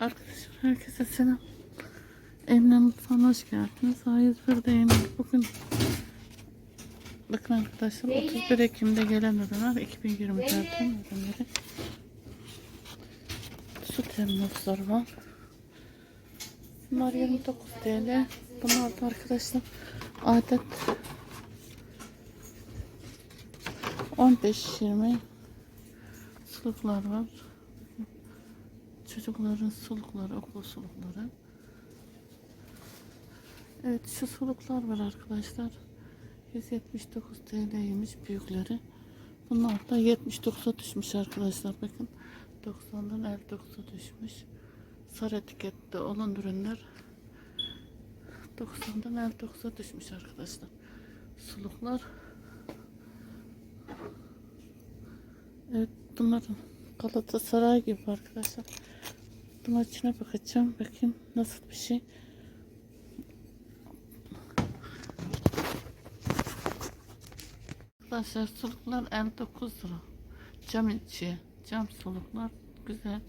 Arkadaşlar herkese selam. Emine Mutfağı'na hoş geldiniz. A101'deyim. Bugün bakın arkadaşlar 31 Ekim'de gelen ürünler 2024'ten ürünleri. Su termosları var. Bunlar 29 TL. Bunlar da arkadaşlar adet 15-20 suluklar var. Çocukların sulukları, okul sulukları. Evet şu suluklar var arkadaşlar. 179 TL'ymiş büyükleri. Bunlar da 79'a düşmüş arkadaşlar. Bakın 90'dan 59'a düşmüş. Sarı etikette olan ürünler 90'dan 59'a düşmüş arkadaşlar. Suluklar. Evet bunların Galatasaray gibi arkadaşlar. Bunun içine bakacağım. Bakayım nasıl bir şey. Arkadaşlar suluklar 59 lira. Cam içi. Cam suluklar güzel.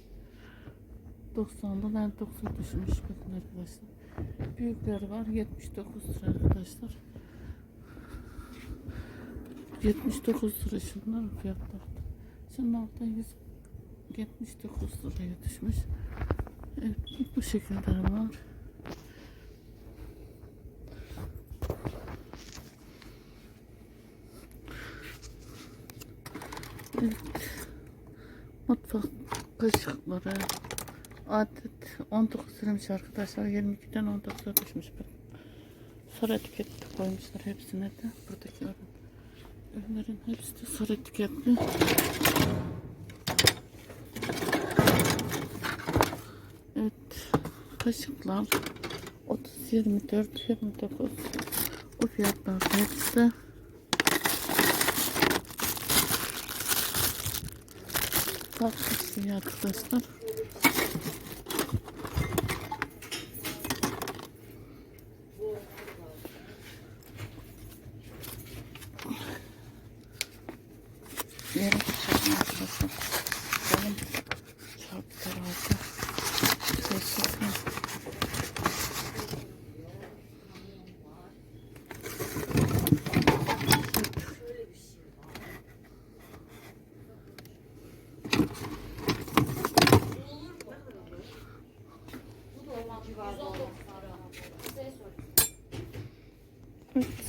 90'dan 59'a düşmüş bakın arkadaşlar. Büyükleri var 79 lira arkadaşlar. 79 lira şunlar fiyatları. Şunlar da 179 liraya düşmüş. Evet bu şekilde var. Evet. Mutfak kaşıkları adet 19 liraymış arkadaşlar 22'den 19'a düşmüş. Sarı etiketli koymuşlar hepsine de buradaki ürün. Ürünlerin hepsi de sarı etiketli. Evet kaşıklar 30 24 29 bu fiyatlar hepsi. Farklı şey arkadaşlar.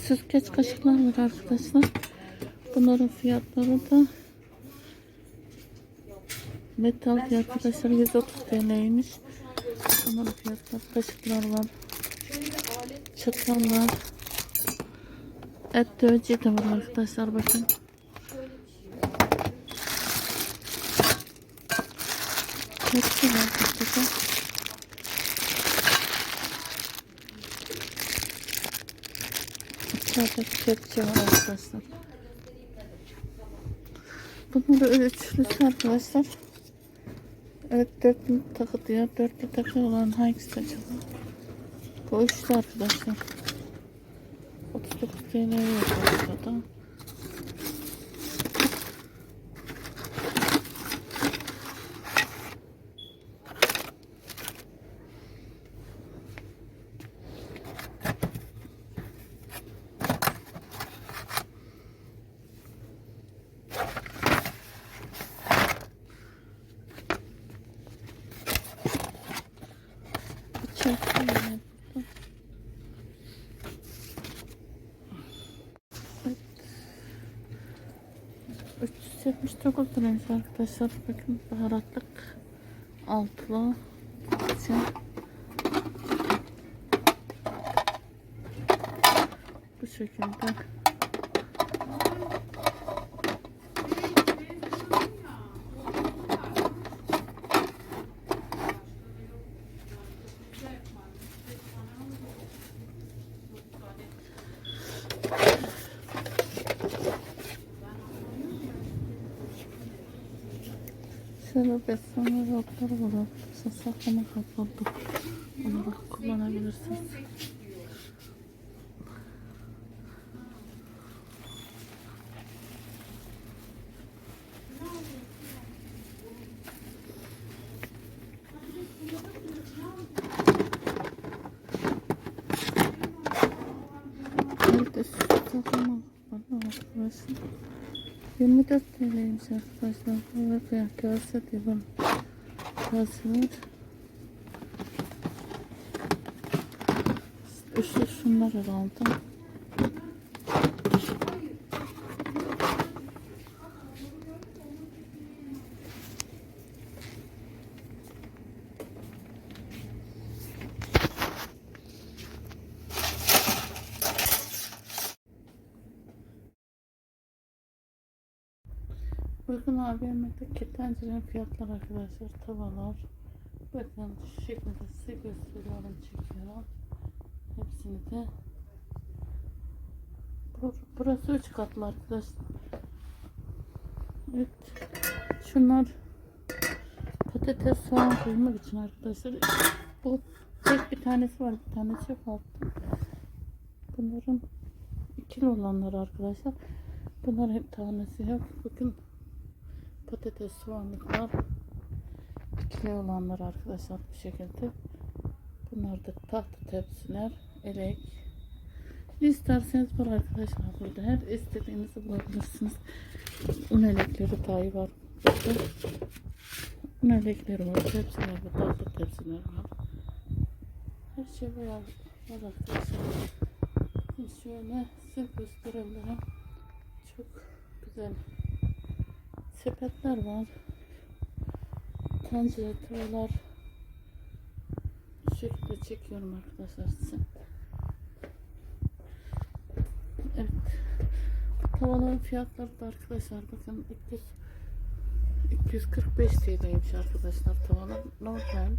Süzgeç kaşıklar var arkadaşlar. Bunların fiyatları da metal fiyat arkadaşlar 130 TL'ymiş. Bunların fiyatları kaşıklar var. Çatallar. Et döveci de var arkadaşlar bakın. Hepsi var burada. İçeride kepçe var arkadaşlar. Bunları üçlüsü arkadaşlar. Evet dörtlü takı diyor. Dörtlü takı olan hangisi acaba? Bu üçlü arkadaşlar. 39 TL yok burada. Var burada. Evet. 379 liraymış arkadaşlar. Bakın baharatlık altılı için. Bu şekilde. Şöyle beslenme rotları var. Saklama kapalı. Onları kullanabilirsiniz. Evet, saklama kapalı. Burası. 24 TL'ymiş arkadaşlar. Evet ya kase diye bana. Var. Üçlü şunları aldım. Uygun AVM'deki tencerenin fiyatları arkadaşlar tavalar. Bakın şu şekilde size gösteriyorum çekiyorum. Hepsini de. Bur- burası üç katlı arkadaşlar. Evet. Şunlar patates soğan koymak için arkadaşlar. Bu tek bir tanesi var bir tanesi yok bunların ikili olanları arkadaşlar. Bunlar hep tanesi yok. Bakın patates soğanlıklar ikili olanlar arkadaşlar bu şekilde. Bunlar da tahta tepsiler elek. İsterseniz var arkadaşlar burada. Her istediğinizi bulabilirsiniz. Un elekleri dahi var burada. Un elekleri var tepsiler var tahta tepsiler var. Her şey var, var arkadaşlar. Şimdi şöyle size gösterebilirim. Çok güzel sepetler var. Tencere tavalar. Şekilde çekiyorum arkadaşlar size. Evet. Tavaların fiyatları da arkadaşlar bakın 200 245 TL'ymiş arkadaşlar tavalar normal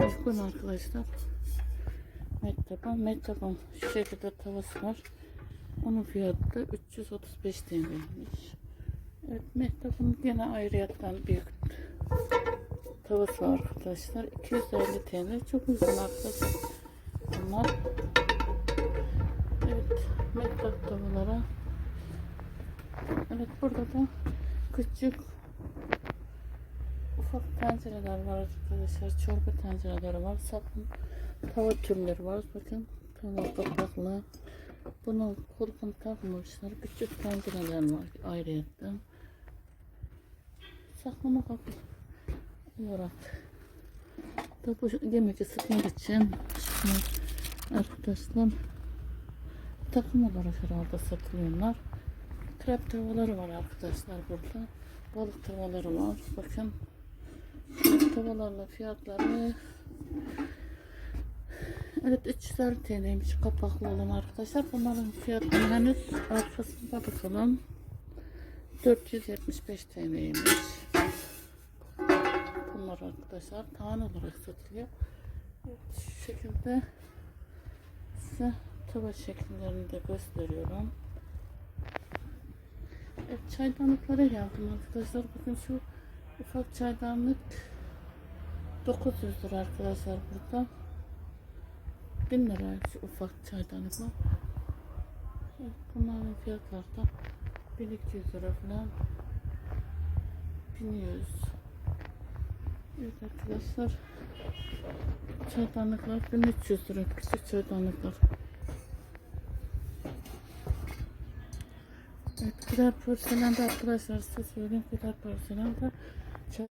uygun arkadaşlar Mettaban Mettaban şu şekilde tavası var onun fiyatı da 335 TL'ymiş Evet, Mehtap'ın gene ayrıyattan büyük tavası var arkadaşlar. 250 TL. Çok uygun arkadaşlar. Bunlar. Evet, Mehtap tavalara. Evet, burada da küçük ufak tencereler var arkadaşlar. Çorba tencereleri var. Sapın tava türleri var. Bakın tava kapaklı. Bunu kulpunu takmamışlar. Küçük tencereler var ayrıyetten. Saklama kapı olarak. Da bu yemek ısıtmak için arkadaşlar takım olarak herhalde satılıyorlar. Krep tavaları var arkadaşlar burada. Balık tavaları var. Bakın tavalarla fiyatları Evet 350 TL'ymiş kapaklı olan arkadaşlar. Bunların fiyatını henüz arkasında bakalım. 475 TL'ymiş. Bunlar arkadaşlar tane olarak satılıyor. Evet, şu şekilde size tava şekillerini de gösteriyorum. Evet, çaydanlıklara geldim arkadaşlar. Bakın şu ufak çaydanlık 900 lira arkadaşlar burada. 1000 lira şu ufak çaydanlıklar. Evet, bunların fiyatları da 1200 lira falan. 1100. Evet arkadaşlar. Çaydanlıklar 1300 lira. Küçük çaydanlıklar. Evet, birer porselende arkadaşlar size söyleyeyim birer porselende